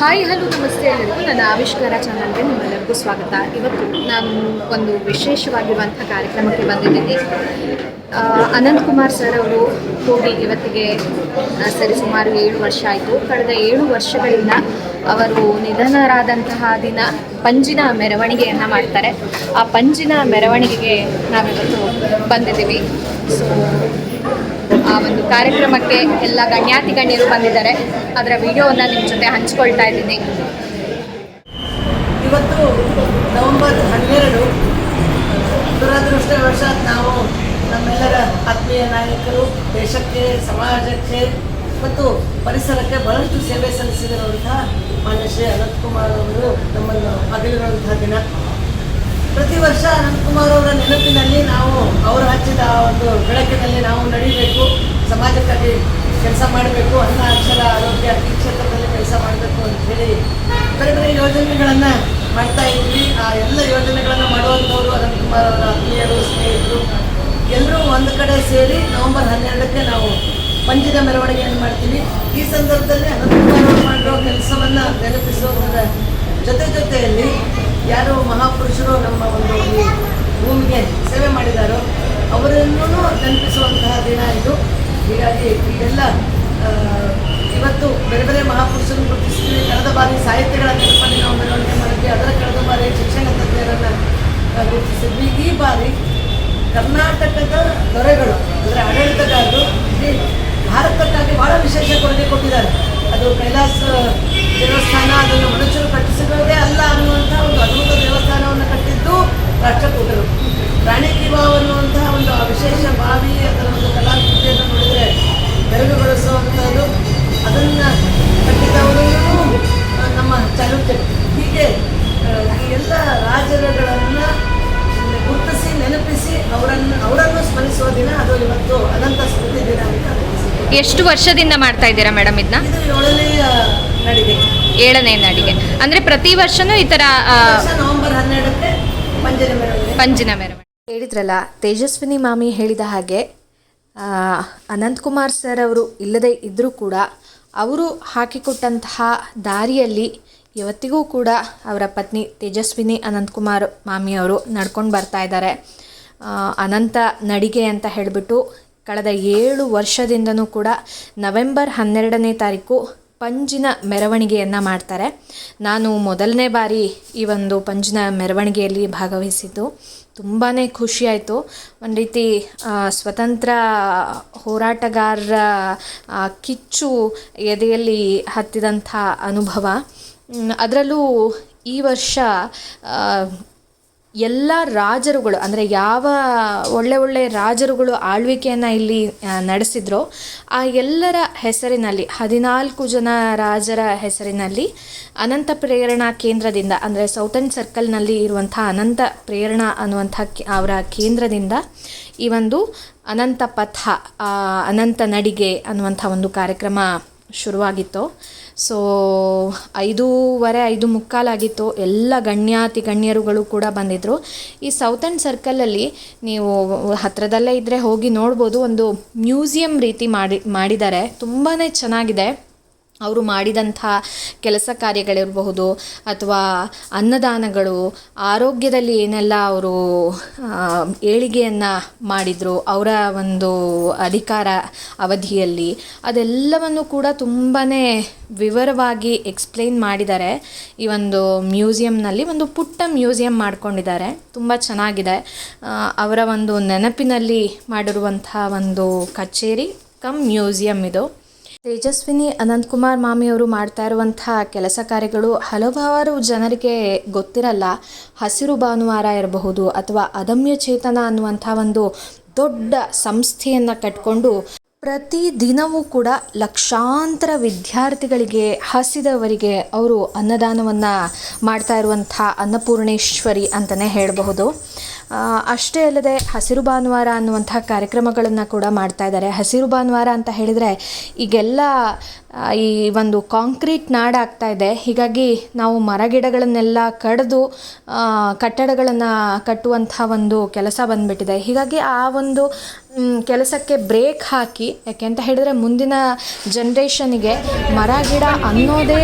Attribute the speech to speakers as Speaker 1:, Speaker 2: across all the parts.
Speaker 1: Hi, hello, ನಮಸ್ತೆ ಎಲ್ಲರಿಗೂ. ನನ್ನ ಆವಿಷ್ಕಾರ ಚಾನಲ್ಗೆ ನಿಮ್ಮೆಲ್ಲರಿಗೂ ಸ್ವಾಗತ. ಇವತ್ತು ನಾನು ಒಂದು ವಿಶೇಷವಾಗಿರುವಂಥ ಕಾರ್ಯಕ್ರಮಕ್ಕೆ ಬಂದಿದ್ದೀನಿ. ಅನಂತ್ ಕುಮಾರ್ ಸರ್ ಅವರು ಹೋಗಿ ಇವತ್ತಿಗೆ ಸರಿ, ಸುಮಾರು ಏಳು ವರ್ಷ ಆಯಿತು. ಕಳೆದ ಏಳು ವರ್ಷಗಳಿಂದ ಅವರು ನಿಧನರಾದಂತಹ ದಿನ ಪಂಜಿನ ಮೆರವಣಿಗೆಯನ್ನು ಮಾಡ್ತಾರೆ. ಆ ಪಂಜಿನ ಮೆರವಣಿಗೆಗೆ ನಾವಿವತ್ತು ಬಂದಿದ್ದೀವಿ. ಸೊ ಒಂದು ಕಾರ್ಯಕ್ರಮಕ್ಕೆ ಎಲ್ಲ ಗಣ್ಯಾತಿ ಗಣ್ಯರು ಬಂದಿದ್ದಾರೆ. ಅದರ ವಿಡಿಯೋವನ್ನು ನಿಮ್ಮ ಜೊತೆ ಹಂಚ್ಕೊಳ್ತಾ ಇದ್ದೀನಿ.
Speaker 2: ಇವತ್ತು ನವೆಂಬರ್ ಹನ್ನೆರಡು ದುರದೃಷ್ಟವಶಾತ್ ನಾವು ನಮ್ಮೆಲ್ಲರ ಆತ್ಮೀಯ ನಾಯಕರು, ದೇಶಕ್ಕೆ, ಸಮಾಜಕ್ಕೆ ಮತ್ತು ಪರಿಸರಕ್ಕೆ ಬಹಳಷ್ಟು ಸೇವೆ ಸಲ್ಲಿಸಿರುವಂತಹ ಮಾನ್ಯ ಶ್ರೀ ಅನಂತಕುಮಾರ್ ಅವರು ನಮ್ಮನ್ನು ಅಗಲಿರುವಂತಹ ದಿನ. ಪ್ರತಿ ವರ್ಷ ಅನಂತಕುಮಾರ್ ಅವರ ನೆನಪಿನಲ್ಲಿ ನಾವು ಅವರು ಹಚ್ಚಿದ ಒಂದು ಬೆಳಕಿನಲ್ಲಿ ನಾವು ನಡೀಬೇಕು, ಸಮಾಜಕ್ಕಾಗಿ ಕೆಲಸ ಮಾಡಬೇಕು, ಅನ್ನ, ಅಕ್ಷರ, ಆರೋಗ್ಯ ಈ ಕ್ಷೇತ್ರದಲ್ಲಿ ಕೆಲಸ ಮಾಡಬೇಕು ಅಂತ ಹೇಳಿ ಬೇರೆ ಬೇರೆ ಯೋಜನೆಗಳನ್ನು ಮಾಡ್ತಾ ಇದ್ವಿ. ಆ ಎಲ್ಲ ಯೋಜನೆಗಳನ್ನು ಮಾಡುವಂಥವ್ರು ಅನಂತಕುಮಾರ್ ಅವರ ಆತ್ಮೀಯರು ಸ್ನೇಹಿತರು ಎಲ್ಲರೂ ಒಂದು ಕಡೆ ಸೇರಿ ನವೆಂಬರ್ ಹನ್ನೆರಡಕ್ಕೆ ನಾವು ಪಂಚದ ಮೆರವಣಿಗೆಯನ್ನು ಮಾಡ್ತೀವಿ. ಈ ಸಂದರ್ಭದಲ್ಲಿ ಅನಂತಕುಮಾರ್ ಅವರು ಮಾಡಿರೋ ಕೆಲಸವನ್ನು ನೆನಪಿಸುವುದರ ಜೊತೆ ಜೊತೆಯಲ್ಲಿ ಯಾರು ಮಹಾಪುರುಷರು ನಮ್ಮ ಒಂದು ಭೂಮಿಗೆ ಸೇವೆ ಮಾಡಿದಾರೋ ಅವರನ್ನು ನೆನಪಿಸುವಂತಹ ದಿನ ಇದು. ಹೀಗಾಗಿ ಆ, ಇವತ್ತು ಬೇರೆ ಬೇರೆ ಮಹಾಪುರುಷರನ್ನು ಗುರುತಿಸ್ತೀವಿ ಕಳೆದ ಬಾರಿ ಸಾಹಿತ್ಯಗಳ ನೆನಪಲ್ಲಿ ನಾವು ಮೆರವಣಿಗೆ ಮಾಡಿದ್ವಿ ಅದರ ಕಳೆದ ಬಾರಿ ಶಿಕ್ಷಣ ತಜ್ಞರನ್ನು ಗುರುತಿಸಿದ್ವಿ. ಈ ಬಾರಿ ಕರ್ನಾಟಕದ ದೊರೆಗಳು ಅಂದರೆ ಆಡಳಿತಗಾರರು ಭಾರತಕ್ಕಾಗಿ ಬಹಳ ವಿಶೇಷ ಕೊಡುಗೆ ಕೊಟ್ಟಿದ್ದಾರೆ. ಅದು ಕೈಲಾಸ ದೇವಸ್ಥಾನ ಅದನ್ನು ಮನುಷ್ಯರು ಕಟ್ಟಿಸಿರೋದೇ ಅಲ್ಲ ಅನ್ನುವಂಥ ಒಂದು ಅದ್ಭುತ ದೇವಸ್ಥಾನವನ್ನು ಕಟ್ಟಿದ್ದು ರಾಷ್ಟ್ರಕೂಟರು. ರಾಣಿ ಅನ್ನುವಂತಹ ಒಂದು ವಿಶೇಷ ಬಾವಿ ಅದರ ಒಂದು ಕಲಾಕೃತಿಯನ್ನು ನೋಡಿದರೆ ಬೆರಗುಗೊಳಿಸುವಂಥದ್ದು. ಅದನ್ನು ಕಟ್ಟಿದವರು ನಮ್ಮ ಚಾಲುಕ್ಯರು. ಹೀಗೆ ಎಲ್ಲ ರಾಜರುಗಳನ್ನು ಗುರುತಿಸಿ ನೆನಪಿಸಿ ಅವರನ್ನು ಅವರನ್ನು ಸ್ಮರಿಸುವ ದಿನ ಅದು ಇವತ್ತು ಅನಂತ ಸ್ಮೃತಿ ದಿನ ಅಂತ.
Speaker 1: ಎಷ್ಟು ವರ್ಷದಿಂದ ಮಾಡ್ತಾ ಇದ್ದೀರಾ ಮೇಡಮ್ ಇದನ್ನ?
Speaker 2: ನಡಿಗೆ
Speaker 1: ಏಳನೇ ನಾಡಿಗೆ. ಅಂದರೆ ಪ್ರತಿ ವರ್ಷನೂ ಈ ಥರ ಪಂಜಿನ ಮೆರವಣಿಗೆ.
Speaker 3: ಹೇಳಿದ್ರಲ್ಲ ತೇಜಸ್ವಿನಿ ಮಾಮಿ ಹೇಳಿದ ಹಾಗೆ ಆ, ಅನಂತಕುಮಾರ್ ಸರ್ ಅವರು ಇಲ್ಲದೆ ಇದ್ದರೂ ಕೂಡ ಅವರು ಹಾಕಿಕೊಟ್ಟಂತಹ ದಾರಿಯಲ್ಲಿ ಇವತ್ತಿಗೂ ಕೂಡ ಅವರ ಪತ್ನಿ ತೇಜಸ್ವಿನಿ ಅನಂತಕುಮಾರ್ ಮಾಮಿಯವರು ನಡ್ಕೊಂಡು ಬರ್ತಾ ಇದ್ದಾರೆ. ಆ, ಅನಂತ ನಡಿಗೆ ಅಂತ ಹೇಳಿಬಿಟ್ಟು ಕಳೆದ ಏಳು ವರ್ಷದಿಂದನೂ ಕೂಡ ನವೆಂಬರ್ ಹನ್ನೆರಡನೇ ತಾರೀಕು ಪಂಜಿನ ಮೆರವಣಿಗೆಯನ್ನು ಮಾಡ್ತಾರೆ. ನಾನು ಮೊದಲನೇ ಬಾರಿ ಈ ಒಂದು ಪಂಜಿನ ಮೆರವಣಿಗೆಯಲ್ಲಿ ಭಾಗವಹಿಸಿದ್ದು. ತುಂಬಾ ಖುಷಿಯಾಯಿತು ಒಂದು ರೀತಿ ಸ್ವತಂತ್ರ ಹೋರಾಟಗಾರರ ಕಿಚ್ಚು ಎದೆಯಲ್ಲಿ ಹತ್ತಿದಂಥ ಅನುಭವ. ಅದರಲ್ಲೂ ಈ ವರ್ಷ ಎಲ್ಲ ರಾಜರುಗಳು, ಅಂದರೆ ಯಾವ ಒಳ್ಳೆ ಒಳ್ಳೆ ರಾಜರುಗಳು ಆಳ್ವಿಕೆಯನ್ನು ಇಲ್ಲಿ ನಡೆಸಿದ್ರೋ, ಆ ಎಲ್ಲರ ಹೆಸರಿನಲ್ಲಿ, ಹದಿನಾಲ್ಕು ಜನ ರಾಜರ ಹೆಸರಿನಲ್ಲಿ ಅನಂತ ಪ್ರೇರಣಾ ಕೇಂದ್ರದಿಂದ, ಅಂದರೆ ಸೌತರ್ನ್ ಸರ್ಕಲ್ನಲ್ಲಿ ಇರುವಂಥ ಅನಂತ ಪ್ರೇರಣಾ ಅನ್ನುವಂಥ ಅವರ ಕೇಂದ್ರದಿಂದ ಈ ಒಂದು ಅನಂತ ಪಥ ಅನಂತ ನಡಿಗೆ ಅನ್ನುವಂಥ ಒಂದು ಕಾರ್ಯಕ್ರಮ ಶುರುವಾಗಿತ್ತು. ಸೊ ಐದೂವರೆ, ಐದು ಮುಕ್ಕಾಲಾಗಿತ್ತು ಎಲ್ಲ ಗಣ್ಯಾತಿ ಗಣ್ಯರುಗಳು ಕೂಡ ಬಂದಿದ್ದರು ಈ ಸೌತ್ ಆ್ಯಂಡ್ ಸರ್ಕಲಲ್ಲಿ ನೀವು ಹತ್ತಿರದಲ್ಲೇ ಇದ್ದರೆ ಹೋಗಿ ನೋಡ್ಬೋದು. ಒಂದು ಮ್ಯೂಸಿಯಂ ರೀತಿ ಮಾಡಿ, ಮಾಡಿದ್ದಾರೆ. ತುಂಬಾ ಚೆನ್ನಾಗಿದೆ. ಅವರು ಮಾಡಿದಂಥ ಕೆಲಸ ಕಾರ್ಯಗಳಿರಬಹುದು ಅಥವಾ ಅನ್ನದಾನಗಳು ಆರೋಗ್ಯದಲ್ಲಿ ಏನೆಲ್ಲ ಅವರು ಏಳಿಗೆಯನ್ನು ಮಾಡಿದರು, ಅವರ ಒಂದು ಅಧಿಕಾರ ಅವಧಿಯಲ್ಲಿ ಅದೆಲ್ಲವನ್ನು ಕೂಡ ತುಂಬಾ ವಿವರವಾಗಿ ಎಕ್ಸ್ಪ್ಲೈನ್ ಮಾಡಿದ್ದಾರೆ. ಈ ಒಂದು ಮ್ಯೂಸಿಯಂನಲ್ಲಿ ಒಂದು ಪುಟ್ಟ ಮ್ಯೂಸಿಯಂ ಮಾಡ್ಕೊಂಡಿದ್ದಾರೆ. ತುಂಬ ಚೆನ್ನಾಗಿದೆ. ಅವರ ಒಂದು ನೆನಪಿನಲ್ಲಿ ಮಾಡಿರುವಂಥ ಒಂದು ಕಚೇರಿ ಕಮ್ ಮ್ಯೂಸಿಯಂ ಇದು. ತೇಜಸ್ವಿನಿ ಅನಂತಕುಮಾರ್ ಮಾಮಿಯವರು ಮಾಡ್ತಾ ಇರುವಂತಹ ಕೆಲಸ ಕಾರ್ಯಗಳು ಹಲವಾರು ಜನರಿಗೆ ಗೊತ್ತಿರಲ್ಲ. ಹಸಿರು ಭಾನುವಾರ ಇರಬಹುದು ಅಥವಾ ಅದಮ್ಯ ಚೇತನ ಅನ್ನುವಂಥ ಒಂದು ದೊಡ್ಡ ಸಂಸ್ಥೆಯನ್ನು ಕಟ್ಕೊಂಡು ಪ್ರತಿ ದಿನವೂ ಕೂಡ ಲಕ್ಷಾಂತರ ವಿದ್ಯಾರ್ಥಿಗಳಿಗೆ, ಹಸಿದವರಿಗೆ ಅವರು ಅನ್ನದಾನವನ್ನು ಮಾಡ್ತಾ ಇರುವಂಥ ಅನ್ನಪೂರ್ಣೇಶ್ವರಿ ಅಂತಲೇ ಹೇಳಬಹುದು. ಅಷ್ಟೇ ಅಲ್ಲದೆ ಹಸಿರು ಭಾನುವಾರ ಅನ್ನುವಂಥ ಕಾರ್ಯಕ್ರಮಗಳನ್ನು ಕೂಡ ಮಾಡ್ತಾ ಇದ್ದಾರೆ. ಹಸಿರು ಭಾನುವಾರ ಅಂತ ಹೇಳಿದರೆ ಈಗೆಲ್ಲ ಈ ಒಂದು ಕಾಂಕ್ರೀಟ್ ನಾಡಾಗ್ತಾ ಇದೆ. ಹೀಗಾಗಿ ನಾವು ಮರಗಿಡಗಳನ್ನೆಲ್ಲ ಕಡಿದು ಕಟ್ಟಡಗಳನ್ನು ಕಟ್ಟುವಂಥ ಒಂದು ಕೆಲಸ ಬಂದ್ಬಿಟ್ಟಿದೆ. ಹೀಗಾಗಿ ಆ ಒಂದು ಕೆಲಸಕ್ಕೆ ಬ್ರೇಕ್ ಹಾಕಿ, ಯಾಕೆ ಅಂತ ಹೇಳಿದರೆ ಮುಂದಿನ ಜನ್ರೇಷನಿಗೆ ಮರ ಗಿಡ ಅನ್ನೋದೇ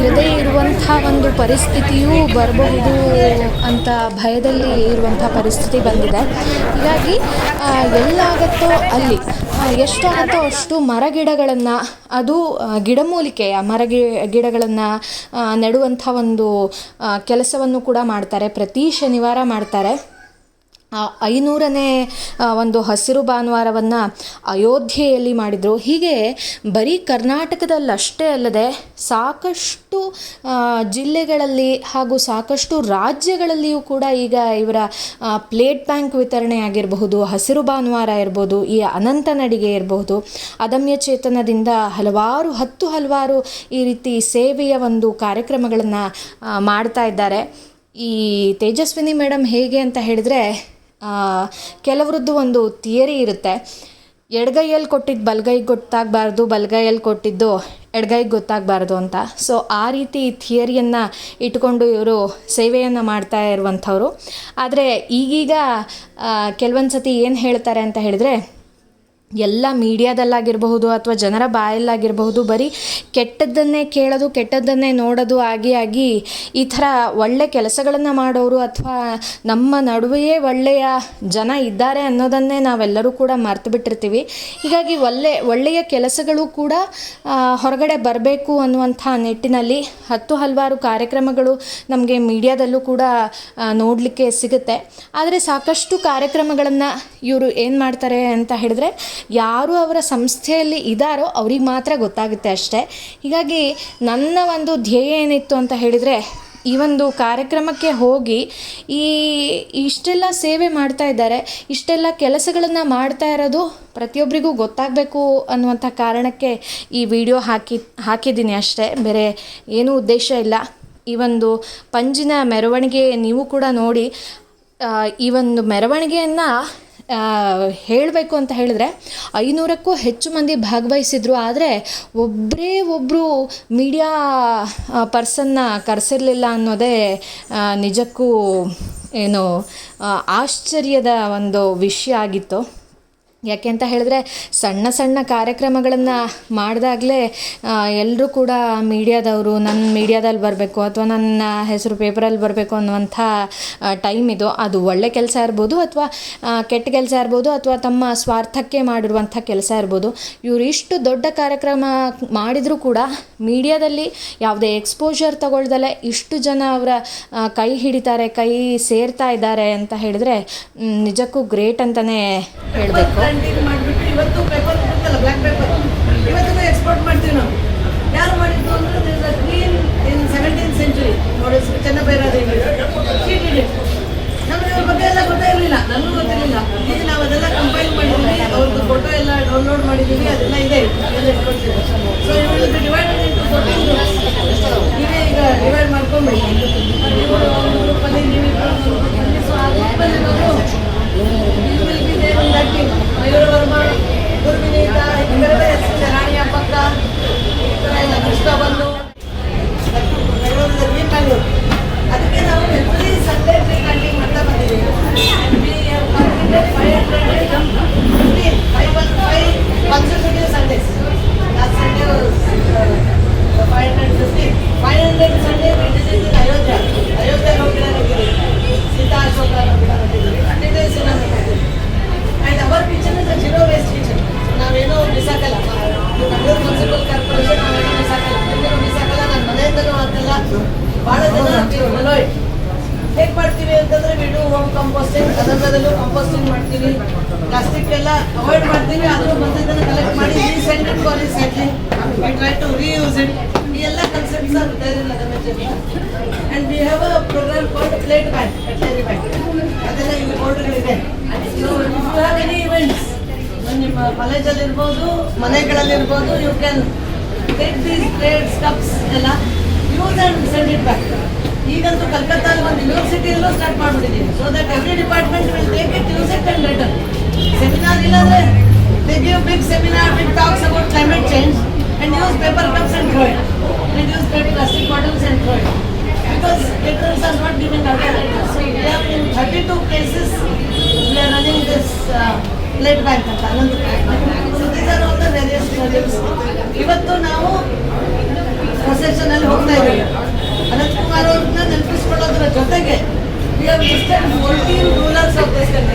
Speaker 3: ಇರದೇ ಇರುವಂಥ ಒಂದು ಪರಿಸ್ಥಿತಿಯೂ ಬರಬಹುದು ಅಂತ ಭಯದಲ್ಲಿ ಇರುವಂಥ ಪರಿಸ್ಥಿತಿ ಬಂದಿದೆ. ಹೀಗಾಗಿ ಎಲ್ಲಾಗತ್ತೋ ಅಲ್ಲಿ ಎಷ್ಟಾಗುತ್ತೋ ಅಷ್ಟು ಮರ ಗಿಡಗಳನ್ನು ಅದು ಗಿಡಮೂಲಿಕೆಯ ಮರ ಗಿ ಗಿಡಗಳನ್ನು ನೆಡುವಂಥ ಒಂದು ಕೆಲಸವನ್ನು ಕೂಡ ಮಾಡ್ತಾರೆ. ಪ್ರತಿ ಶನಿವಾರ ಮಾಡ್ತಾರೆ. ಐನೂರನೇ ಒಂದು ಹಸಿರು ಭಾನುವಾರವನ್ನು ಅಯೋಧ್ಯೆಯಲ್ಲಿ ಮಾಡಿದರು. ಹೀಗೆ ಬರೀ ಕರ್ನಾಟಕದಲ್ಲಷ್ಟೇ ಅಲ್ಲದೆ ಸಾಕಷ್ಟು ಜಿಲ್ಲೆಗಳಲ್ಲಿ ಹಾಗೂ ಸಾಕಷ್ಟು ರಾಜ್ಯಗಳಲ್ಲಿಯೂ ಕೂಡ ಈಗ ಇವರ ಪ್ಲೇಟ್ ಬ್ಯಾಂಕ್ ವಿತರಣೆ ಆಗಿರಬಹುದು, ಹಸಿರು ಭಾನುವಾರ ಇರ್ಬೋದು, ಈ ಅನಂತ ನಡಿಗೆ ಇರಬಹುದು. ಅದಮ್ಯ ಚೇತನದಿಂದ ಹಲವಾರು, ಹತ್ತು ಹಲವಾರು ಈ ರೀತಿ ಸೇವೆಯ ಒಂದು ಕಾರ್ಯಕ್ರಮಗಳನ್ನು ಮಾಡ್ತಾ ಇದ್ದಾರೆ. ಈ ತೇಜಸ್ವಿನಿ ಮೇಡಮ್ ಹೇಗೆ ಅಂತ ಹೇಳಿದರೆ ಕೆಲವ್ರದ್ದು ಒಂದು ಥಿಯರಿ ಇರುತ್ತೆ. ಎಡಗೈಯಲ್ಲಿ ಕೊಟ್ಟಿದ್ದು ಬಲಗೈಗೆ ಗೊತ್ತಾಗಬಾರ್ದು, ಬಲಗೈಯಲ್ಲಿ ಕೊಟ್ಟಿದ್ದು ಎಡಗೈಗೆ ಗೊತ್ತಾಗಬಾರ್ದು ಅಂತ. ಸೊ ಆ ರೀತಿ ಥಿಯರಿಯನ್ನು ಇಟ್ಕೊಂಡು ಇವರು ಸೇವೆಯನ್ನು ಮಾಡ್ತಾ ಇರುವಂಥವ್ರು. ಆದರೆ ಈಗೀಗ ಕೆಲವೊಂದು ಸತಿ ಏನು ಹೇಳ್ತಾರೆ ಅಂತ ಹೇಳಿದರೆ ಎಲ್ಲ ಮೀಡಿಯಾದಲ್ಲಾಗಿರಬಹುದು ಅಥವಾ ಜನರ ಬಾಯಲ್ಲಾಗಿರಬಹುದು, ಬರೀ ಕೆಟ್ಟದ್ದನ್ನೇ ಕೇಳೋದು, ಕೆಟ್ಟದ್ದನ್ನೇ ನೋಡೋದು ಆಗಿ ಆಗಿ ಈ ಥರ ಒಳ್ಳೆ ಕೆಲಸಗಳನ್ನು ಮಾಡೋರು ಅಥವಾ ನಮ್ಮ ನಡುವೆಯೇ ಒಳ್ಳೆಯ ಜನ ಇದ್ದಾರೆ ಅನ್ನೋದನ್ನೇ ನಾವೆಲ್ಲರೂ ಕೂಡ ಮರೆತು ಬಿಟ್ಟಿರ್ತೀವಿ. ಹೀಗಾಗಿ ಒಳ್ಳೆ, ಒಳ್ಳೆಯ ಕೆಲಸಗಳು ಕೂಡ ಹೊರಗಡೆ ಬರಬೇಕು ಅನ್ನುವಂಥ ನಿಟ್ಟಿನಲ್ಲಿ ಹತ್ತು ಹಲವಾರು ಕಾರ್ಯಕ್ರಮಗಳು ನಮಗೆ ಮೀಡಿಯಾದಲ್ಲೂ ಕೂಡ ನೋಡಲಿಕ್ಕೆ ಸಿಗುತ್ತೆ. ಆದರೆ ಸಾಕಷ್ಟು ಕಾರ್ಯಕ್ರಮಗಳನ್ನು ಇವರು ಏನು ಮಾಡ್ತಾರೆ ಅಂತ ಹೇಳಿದ್ರೆ ಯಾರು ಅವರ ಸಂಸ್ಥೆಯಲ್ಲಿ ಇದ್ದಾರೋ ಅವ್ರಿಗೆ ಮಾತ್ರ ಗೊತ್ತಾಗುತ್ತೆ ಅಷ್ಟೇ. ಹೀಗಾಗಿ ನನ್ನ ಒಂದು ಧ್ಯೇಯ ಏನಿತ್ತು ಅಂತ ಹೇಳಿದರೆ, ಈ ಒಂದು ಕಾರ್ಯಕ್ರಮಕ್ಕೆ ಹೋಗಿ ಈ ಇಷ್ಟೆಲ್ಲ ಸೇವೆ ಮಾಡ್ತಾ ಇದ್ದಾರೆ, ಇಷ್ಟೆಲ್ಲ ಕೆಲಸಗಳನ್ನು ಮಾಡ್ತಾ ಇರೋದು ಪ್ರತಿಯೊಬ್ಬರಿಗೂ ಗೊತ್ತಾಗಬೇಕು ಅನ್ನುವಂಥ ಕಾರಣಕ್ಕೆ ಈ ವಿಡಿಯೋ ಹಾಕಿ, ಹಾಕಿದ್ದೀನಿ ಅಷ್ಟೇ. ಬೇರೆ ಏನೂ ಉದ್ದೇಶ ಇಲ್ಲ. ಈ ಒಂದು ಪಂಜಿನ ಮೆರವಣಿಗೆ ನೀವು ಕೂಡ ನೋಡಿ ಈ ಒಂದು ಮೆರವಣಿಗೆಯನ್ನು ಹೇಳಬೇಕು ಅಂತ ಹೇಳಿದ್ರೆ ಐನೂರಕ್ಕೂ ಹೆಚ್ಚು ಮಂದಿ ಭಾಗವಹಿಸಿದ್ರು. ಆದರೆ ಒಬ್ಬರೇ ಒಬ್ಬರು ಮೀಡಿಯಾ ಪರ್ಸನ್ನ ಕರೆಸಿರಲಿಲ್ಲ ಅನ್ನೋದೇ ನಿಜಕ್ಕೂ ಏನು ಆಶ್ಚರ್ಯದ ಒಂದು ವಿಷಯ ಆಗಿತ್ತು. ಯಾಕೆ ಅಂತ ಹೇಳಿದ್ರೆ ಸಣ್ಣ ಸಣ್ಣ ಕಾರ್ಯಕ್ರಮಗಳನ್ನು ಮಾಡಿದಾಗಲೇ ಎಲ್ಲರೂ ಕೂಡ ಮೀಡಿಯಾದವರು ನನ್ನ ಮೀಡಿಯಾದಲ್ಲಿ ಬರಬೇಕು ಅಥವಾ ನನ್ನ ಹೆಸರು ಪೇಪರಲ್ಲಿ ಬರಬೇಕು ಅನ್ನುವಂಥ ಟೈಮ್ ಇದು. ಅದು ಒಳ್ಳೆ ಕೆಲಸ ಇರ್ಬೋದು ಅಥವಾ ಕೆಟ್ಟ ಕೆಲಸ ಇರ್ಬೋದು ಅಥವಾ ತಮ್ಮ ಸ್ವಾರ್ಥಕ್ಕೆ ಮಾಡಿರುವಂಥ ಕೆಲಸ ಇರ್ಬೋದು. ಇವರು ಇಷ್ಟು ದೊಡ್ಡ ಕಾರ್ಯಕ್ರಮ ಮಾಡಿದರೂ ಕೂಡ ಮೀಡಿಯಾದಲ್ಲಿ ಯಾವುದೇ ಎಕ್ಸ್ಪೋಜರ್ ತಗೊಳ್ದಲ್ಲೇ ಇಷ್ಟು ಜನ ಅವರ ಕೈ ಹಿಡಿತಾರೆ, ಕೈ ಸೇರ್ತಾ ಇದ್ದಾರೆ ಅಂತ ಹೇಳಿದ್ರೆ ನಿಜಕ್ಕೂ ಗ್ರೇಟ್ ಅಂತಲೇ ಹೇಳಬೇಕು.
Speaker 2: ಕಂಟಿನ್ಯೂ ಮಾಡಿಬಿಟ್ಟು ಇವತ್ತು ಪೇಪರ್ ಕೊಡ್ತಲ್ಲ ಬ್ಲ್ಯಾಕ್ ಪೇಪರ್ ಇವತ್ತು ಎಕ್ಸ್ಪೋರ್ಟ್ ಮಾಡ್ತೀವಿ ನಾವು. ಯಾರು ಮಾಡಿದ್ದು ಅಂದ್ರೆ ಕ್ಲೀನ್ ಇನ್ ಸೆವೆಂಟೀನ್ ಸೆಂಚುರಿ ನೋಡಿ ಚೆನ್ನಬೈರಾದೇವಿ ನಮಗೆ ಅವ್ರ ಬಗ್ಗೆ ಎಲ್ಲ ಗೊತ್ತೇ ಇರಲಿಲ್ಲ. ನನಗೂ ಗೊತ್ತಿರಲಿಲ್ಲ. ಈಗ ನಾವು ಅದೆಲ್ಲ ಕಂಪೈಲ್ ಮಾಡಿದ್ದೀವಿ ಅವ್ರದ್ದು ಫೋಟೋ ಎಲ್ಲ ಡೌನ್ಲೋಡ್ ಮಾಡಿದ್ದೀವಿ ಅದೆಲ್ಲ ಇದೆ. ಸೊ ಇವತ್ತು ಡಿವೈಡೆಡ್ ಇಂಟು ಫೋರ್ಟೀನ್ ನೀವೇ ಈಗ ಡಿವೈಡ್ ಮಾಡ್ಕೊಂಬಿಡಿ ಇವರು ಒಂದು ಗ್ರೂಪಲ್ಲಿ ನೀವು ಸೊ ಆ ಗ್ರೂಪಲ್ಲಿ ನಾವು You will be there in that team. Mayura Varma ಗುರುವಿನೀತ ಇವೆರಡೇ ಹೆಸರಿದೆ ರಾಣಿ ಅಪ್ಪಕ್ಕ ಈ ಥರ ಎಲ್ಲ ಕೃಷ್ಣ ಬಂದು ಅದಕ್ಕೆ ನಾವು ಎವ್ರಿ ಸಂಡೇ ಪ್ಲಾಂಟಿಂಗ್ ಮಾಡ್ತಾ ಬಂದಿದ್ದೀವಿ ಫೈವ್ ಹಂಡ್ರೆಡ್ ಅವಾಯ್ಡ್ ಮಾಡ್ತೀವಿ ಆದರೂ ಬಂದಿದ್ದನ್ನು ಕಲೆಕ್ಟ್ ಮಾಡಿ recent for recycling we try to reuse it ಈ ಎಲ್ಲ concepts are there in and and we have a program called plate bank cutlery bank ಅದೆಲ್ಲ ಇಲ್ಲಿ ಬೋರ್ಡ್ಗಳಿದೆ so if you have any events ನಿಮ್ಮ ಕಾಲೇಜಲ್ಲಿ ಇರ್ಬೋದು ಮನೆಗಳಲ್ಲಿರ್ಬೋದು you can take these plates cups ಎಲ್ಲ use and send it back ಈಗಂತೂ ಕಲ್ಕತ್ತಾದಲ್ಲಿ ಒಂದು ಯೂನಿವರ್ಸಿಟಿಯಲ್ಲೂ start ಮಾಡಿಬಿಟ್ಟಿದ್ದೀವಿ so that every department will take it use it and return cups it. Reduce it plastic bottles and throw it. because patrons are not given away. So we have in 32 places, we are running this uh, bank ಅಂತ So these are all the various projects. ಇವತ್ತು ನಾವು procession ಅಲ್ಲಿ ಹೋಗ್ತಾ ಇದ್ದೀವಿ ಅನಂತ್ ಕುಮಾರ್ ಅವ್ರನ್ನ ನೆನಪಿಸ್ಕೊಳ್ಳೋದ್ರ ಜೊತೆಗೆ we have listed 14 rulers of this country.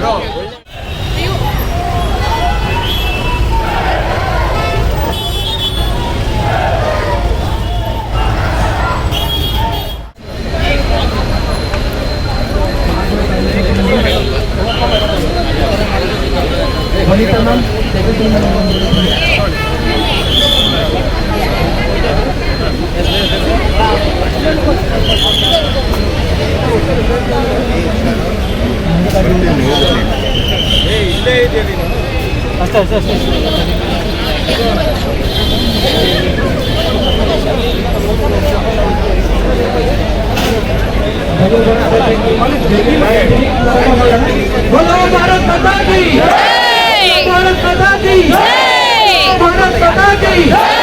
Speaker 1: No.
Speaker 4: बोलो भारत माता की भारत माता की भारत माता की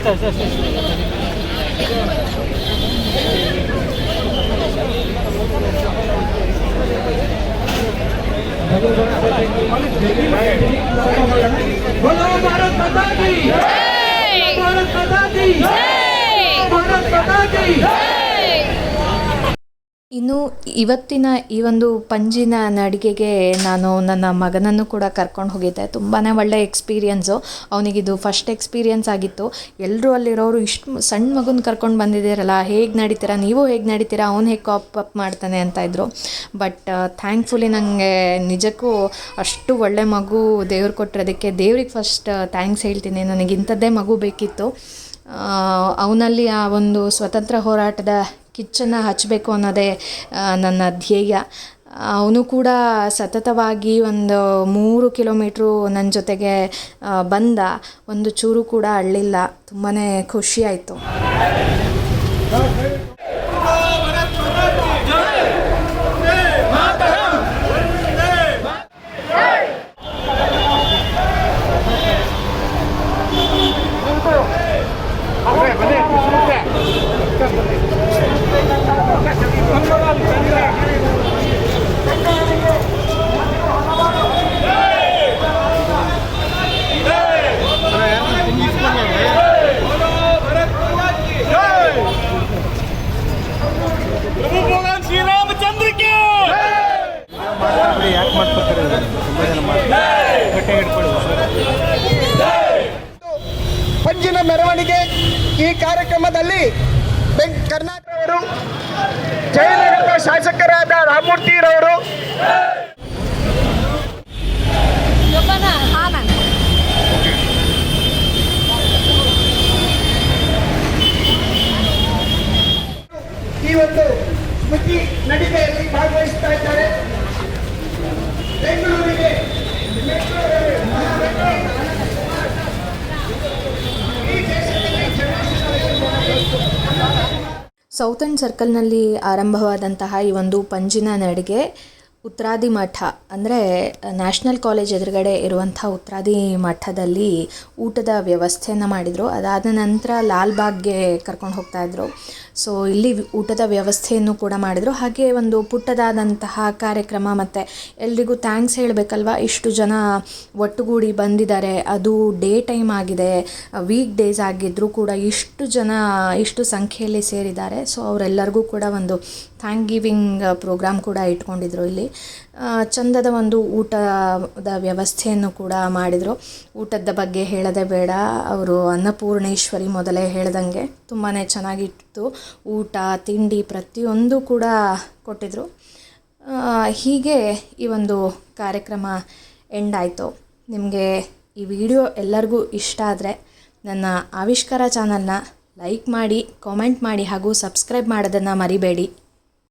Speaker 4: আস্তে আস্তে আস্তে বলো ভারত মাতা কি ভারত মাতা কি ভারত মাতা কি
Speaker 3: ಇನ್ನು ಇವತ್ತಿನ ಈ ಒಂದು ಪಂಜಿನ ನಡಿಗೆಗೆ ನಾನು ನನ್ನ ಮಗನನ್ನು ಕೂಡ ಕರ್ಕೊಂಡು ಹೋಗಿದ್ದೆ. ತುಂಬಾ ಒಳ್ಳೆ ಎಕ್ಸ್ಪೀರಿಯನ್ಸು ಅವನಿಗಿದು ಫಸ್ಟ್ ಎಕ್ಸ್ಪೀರಿಯನ್ಸ್ ಆಗಿತ್ತು. ಎಲ್ಲರೂ ಅಲ್ಲಿರೋರು ಇಷ್ಟು ಸಣ್ಣ ಮಗುನ ಕರ್ಕೊಂಡು ಬಂದಿದ್ದೀರಲ್ಲ, ಹೇಗೆ ನಡೀತೀರಾ, ನೀವು ಹೇಗೆ ನಡೀತೀರಾ, ಅವ್ನು ಹೇಗೆ ಕಾಪ್ ಅಪ್ ಮಾಡ್ತಾನೆ ಅಂತ ಇದ್ದರು ಬಟ್ ಥ್ಯಾಂಕ್ಫುಲಿ ನನಗೆ ನಿಜಕ್ಕೂ ಅಷ್ಟು ಒಳ್ಳೆ ಮಗು ದೇವ್ರು ಕೊಟ್ಟಿರೋದಕ್ಕೆ ದೇವ್ರಿಗೆ ಫಸ್ಟ್ ಥ್ಯಾಂಕ್ಸ್ ಹೇಳ್ತೀನಿ. ನನಗೆ ಇಂಥದ್ದೇ ಮಗು ಬೇಕಿತ್ತು. ಅವನಲ್ಲಿ ಆ ಒಂದು ಸ್ವತಂತ್ರ ಹೋರಾಟದ ಕಿಚ್ಚನ್ನು ಹಚ್ಚಬೇಕು ಅನ್ನೋದೇ ನನ್ನ ಧ್ಯೇಯ. ಅವನು ಕೂಡ ಸತತವಾಗಿ ಒಂದು ಮೂರು ಕಿಲೋಮೀಟ್ರು ನನ್ನ ಜೊತೆಗೆ ಬಂದ. ಒಂದು ಚೂರು ಕೂಡ ಅಳ್ಳಿಲ್ಲ. ತುಂಬಾ ಖುಷಿ
Speaker 5: ಮಾಡ್ಕೊತಾರೆ ತುಂಬ ಜನ ಮಾಡ್ತಾರೆ. ಗಟ್ಟೆ ಹಿಡ್ಕೊಳ್ಳಿ
Speaker 6: ಪಂಜಿನ ಮೆರವಣಿಗೆ ಈ ಕಾರ್ಯಕ್ರಮದಲ್ಲಿ ಕರ್ನಾಟಕ ಕರ್ನಾಟಕವರು ಜಯನಗರದ ಶಾಸಕರಾದ ರಾಮಮೂರ್ತಿರವರು ಈ ಒಂದು ಸ್ಮೃತಿ ನಡಿಗೆಯಲ್ಲಿ ಭಾಗವಹಿಸ್ತಾ ಇದ್ದಾರೆ ಬೆಂಗಳೂರಿಗೆ ಮೆಟ್ರೋ ರೈಲು, ಮಹಾಮೆಟ್ರೋ
Speaker 3: ಸರ್ಕಲ್ನಲ್ಲಿ ಆರಂಭವಾದಂತಹ ಈ ಒಂದು ಪಂಜಿನ ನಡಿಗೆ ಉತ್ರಾದಿ ಮಠ, ಅಂದರೆ ನ್ಯಾಷನಲ್ ಕಾಲೇಜ್ ಎದುರುಗಡೆ ಇರುವಂಥ ಉತ್ತರಾದಿ ಮಠದಲ್ಲಿ ಊಟದ ವ್ಯವಸ್ಥೆಯನ್ನು ಮಾಡಿದರು. ಅದಾದ ನಂತರ ಲಾಲ್ಬಾಗ್ಗೆ ಕರ್ಕೊಂಡು ಹೋಗ್ತಾಯಿದ್ರು ಸೊ ಇಲ್ಲಿ ಊಟದ ವ್ಯವಸ್ಥೆಯನ್ನು ಕೂಡ ಮಾಡಿದರು. ಹಾಗೆ ಒಂದು ಪುಟ್ಟದಾದಂತಹ ಕಾರ್ಯಕ್ರಮ ಮತ್ತು ಎಲ್ರಿಗೂ ಥ್ಯಾಂಕ್ಸ್ ಹೇಳಬೇಕಲ್ವ? ಇಷ್ಟು ಜನ ಒಟ್ಟುಗೂಡಿ ಬಂದಿದ್ದಾರೆ. ಅದು ಡೇ ಟೈಮ್ ಆಗಿದೆ. ವೀಕ್ ಡೇಸ್ ಆಗಿದ್ದರೂ ಕೂಡ ಇಷ್ಟು ಜನ, ಇಷ್ಟು ಸಂಖ್ಯೆಯಲ್ಲಿ ಸೇರಿದ್ದಾರೆ. ಸೊ ಅವರೆಲ್ಲರಿಗೂ ಕೂಡ ಒಂದು ಥ್ಯಾಂಕ್ ಗಿವಿಂಗ್ ಪ್ರೋಗ್ರಾಮ್ ಕೂಡ ಇಟ್ಕೊಂಡಿದ್ರು ಇಲ್ಲಿ. ಚಂದದ ಒಂದು ಊಟದ ವ್ಯವಸ್ಥೆಯನ್ನು ಕೂಡ ಮಾಡಿದರು. ಊಟದ ಬಗ್ಗೆ ಹೇಳದೆ ಬೇಡ. ಅವರು ಅನ್ನಪೂರ್ಣೇಶ್ವರಿ ಮೊದಲೇ ಹೇಳ್ದಂಗೆ. ತುಂಬಾ ಚೆನ್ನಾಗಿತ್ತು. ಊಟ, ತಿಂಡಿ ಪ್ರತಿಯೊಂದು ಕೂಡ ಕೊಟ್ಟಿದ್ದರು ಹೀಗೆ ಈ ಒಂದು ಕಾರ್ಯಕ್ರಮ ಎಂಡ್ ಆಯಿತು. ನಿಮಗೆ ಈ ವಿಡಿಯೋ ಎಲ್ಲರಿಗೂ ಇಷ್ಟ ಆದರೆ ನನ್ನ ಆವಿಷ್ಕಾರ ಚಾನಲ್ನ ಲೈಕ್ ಮಾಡಿ ಕಾಮೆಂಟ್ ಮಾಡಿ ಹಾಗೂ ಸಬ್ಸ್ಕ್ರೈಬ್ ಮಾಡೋದನ್ನು ಮರಿಬೇಡಿ.